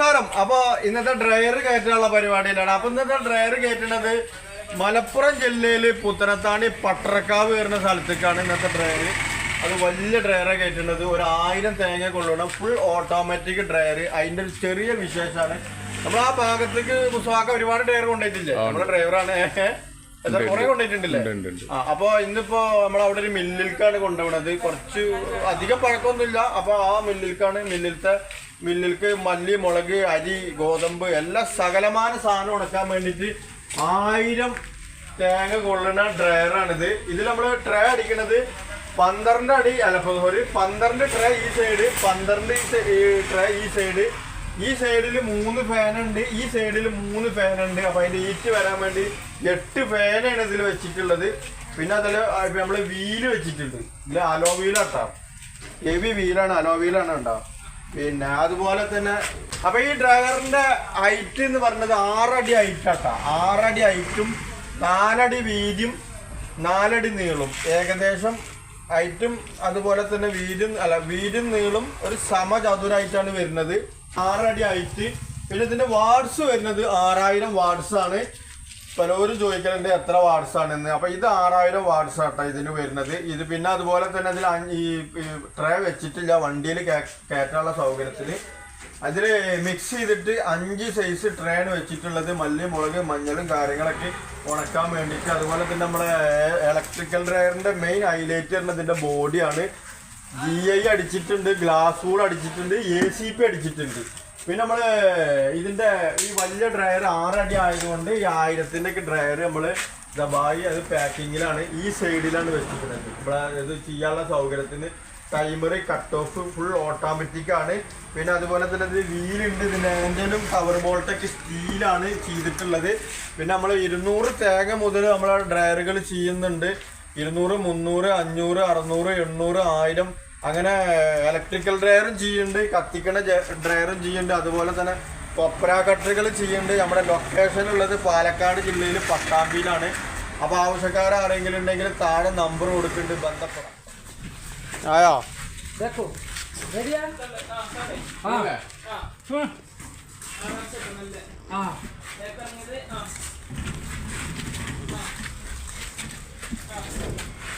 നമസ്കാരം. അപ്പൊ ഇന്നത്തെ ഡ്രയർ കയറ്റാനുള്ള പരിപാടിയിലാണ്. അപ്പൊ ഇന്നത്തെ ഡ്രയർ കയറ്റുന്നത് മലപ്പുറം ജില്ലയിൽ പുത്തനത്താണി പട്ടറക്കാവ് വരുന്ന സ്ഥലത്തേക്കാണ് ഇന്നത്തെ ഡ്രയർ അത് വലിയ ഡ്രയറെ കയറ്റുന്നത്. ഒരു ആയിരം തേങ്ങ കൊള്ളുന്ന ഫുൾ ഓട്ടോമാറ്റിക് ഡ്രയർ അതിന്റെ ഒരു ചെറിയ വിശേഷമാണ്. നമ്മൾ ആ ഭാഗത്തേക്ക് മുസ്വാക്ക ഒരുപാട് ഡ്രയർ കൊണ്ടുപോയിട്ടില്ലേ? നമ്മുടെ ഡ്രൈവറാണ് അപ്പൊ ഇന്നിപ്പോ നമ്മൾ അവിടെ ഒരു മില്ലിൽക്കാണ് കൊണ്ടുപോണത് കുറച്ച് അധികം പഴക്കമൊന്നുമില്ല. അപ്പൊ ആ മില്ലിൽക്കാണ് മില്ലിലത്തെ മില്ലിൽക്ക് മല്ലി മുളക് അരി ഗോതമ്പ് എല്ലാ സകലമാന സാധനം ഉണക്കാൻ വേണ്ടിയിട്ട് ആയിരം തേങ്ങ കൊള്ളുന്ന ഡ്രയറാണിത്. ഇതിൽ നമ്മൾ ട്രേ അടിക്കണത് പന്ത്രണ്ട് അടി അല്ല ഒരു പന്ത്രണ്ട് ട്രേ ഈ സൈഡ് പന്ത്രണ്ട് ഈ ട്രേ ഈ സൈഡ് ഈ സൈഡിൽ മൂന്ന് ഫാൻ ഉണ്ട് ഈ സൈഡിൽ മൂന്ന് ഫാൻ ഉണ്ട്. അപ്പൊ അതിന്റെ ഈറ്റ് വരാൻ വേണ്ടി എട്ട് ഫാനാണ് ഇതിൽ വെച്ചിട്ടുള്ളത്. പിന്നെ അതിൽ നമ്മൾ വീൽ വെച്ചിട്ടുണ്ട്. ഇതിൽ അലോ വീലാട്ടോ ഹെവി വീലാണ് അലോ വീലാണ് ഉണ്ടാവും പിന്നെ അതുപോലെ തന്നെ അപ്പൊ ഈ ഡ്രൈവറിന്റെ ഹൈറ്റ് എന്ന് പറഞ്ഞത് ആറടി ഹൈറ്റ് ആട്ടാ ആറടി ഹൈറ്റും നാലടി വീതിയും നാലടി നീളും ഏകദേശം ഹൈറ്റും അതുപോലെ തന്നെ വീതിയും അല്ല വീതിയും നീളും ഒരു സമചതുരായിട്ടാണ് വരുന്നത്. ആറടി ഹൈറ്റ്. പിന്നെ ഇതിന്റെ വാർഡ്സ് വരുന്നത് ആറായിരം വാർഡ്സ് ആണ്. പലരും ചോദിക്കലുണ്ട് എത്ര വാർഡ്സ് ആണെന്ന്. അപ്പൊ ഇത് ആറായിരം വാർഡ്സ് ആട്ടോ ഇതിന് വരുന്നത്. ഇത് പിന്നെ അതുപോലെ തന്നെ ഇതിൽ ഈ ട്രേ വെച്ചിട്ടില്ല വണ്ടിയിൽ കയറ്റാനുള്ള സൗകര്യത്തിൽ അതിൽ മിക്സ് ചെയ്തിട്ട് അഞ്ച് സൈസ് ട്രേൺ വെച്ചിട്ടുള്ളത്. മല്ലി മുളക് മഞ്ഞളും കാര്യങ്ങളൊക്കെ ഉണക്കാൻ വേണ്ടിയിട്ട്. അതുപോലെ തന്നെ നമ്മുടെ ഇലക്ട്രിക്കൽ ഡ്രയറിന്റെ മെയിൻ ഹൈലൈറ്റ് ഇതിന്റെ ബോഡിയാണ് ജി ഐ അടിച്ചിട്ടുണ്ട് ഗ്ലാസ് വൂൾ അടിച്ചിട്ടുണ്ട് എ സി പി അടിച്ചിട്ടുണ്ട്. പിന്നെ നമ്മൾ ഇതിന്റെ ഈ വലിയ ഡ്രയർ ആറടി ആയതുകൊണ്ട് ഈ ആയിരത്തിന്റെ ഒക്കെ ഡ്രയർ നമ്മൾ ദബായി അത് പാക്കിങ്ങിലാണ് ഈ സൈഡിലാണ് വെച്ചിട്ടുള്ളത് ഇവിടെ ഇത് ചെയ്യാനുള്ള സൗകര്യത്തിന് timer cut off full automatic ആണ്. പിന്നെ അതുപോലെ തന്നെ ഇത് വീലുണ്ട് ഇതിന്റെ എന്തെങ്കിലും കവർ ബോൾട്ടൊക്കെ സ്റ്റീലാണ് ചെയ്തിട്ടുള്ളത്. പിന്നെ നമ്മൾ ഇരുന്നൂറ് തേങ്ങ മുതൽ നമ്മൾ ഡ്രയറുകൾ ചെയ്യുന്നുണ്ട്. ഇരുന്നൂറ് മുന്നൂറ് അഞ്ഞൂറ് അറുന്നൂറ് എണ്ണൂറ് ആയിരം അങ്ങനെ ഇലക്ട്രിക്കൽ ഡ്രയറും ചെയ്യുന്നുണ്ട് കത്തിക്കണ ഡ്രയറും ചെയ്യുന്നുണ്ട് അതുപോലെ തന്നെ കൊപ്ര കട്ടറുകൾ ചെയ്യുന്നുണ്ട് നമ്മുടെ ലൊക്കേഷൻ ഉള്ളത് പാലക്കാട് ജില്ലയിൽ പട്ടാമ്പിയിലാണ് അപ്പോൾ ആവശ്യക്കാർ ആരെങ്കിലും ഉണ്ടെങ്കിൽ താഴെ നമ്പർ കൊടുക്കുന്നുണ്ട് ബന്ധപ്പെടാം ആയോ देखो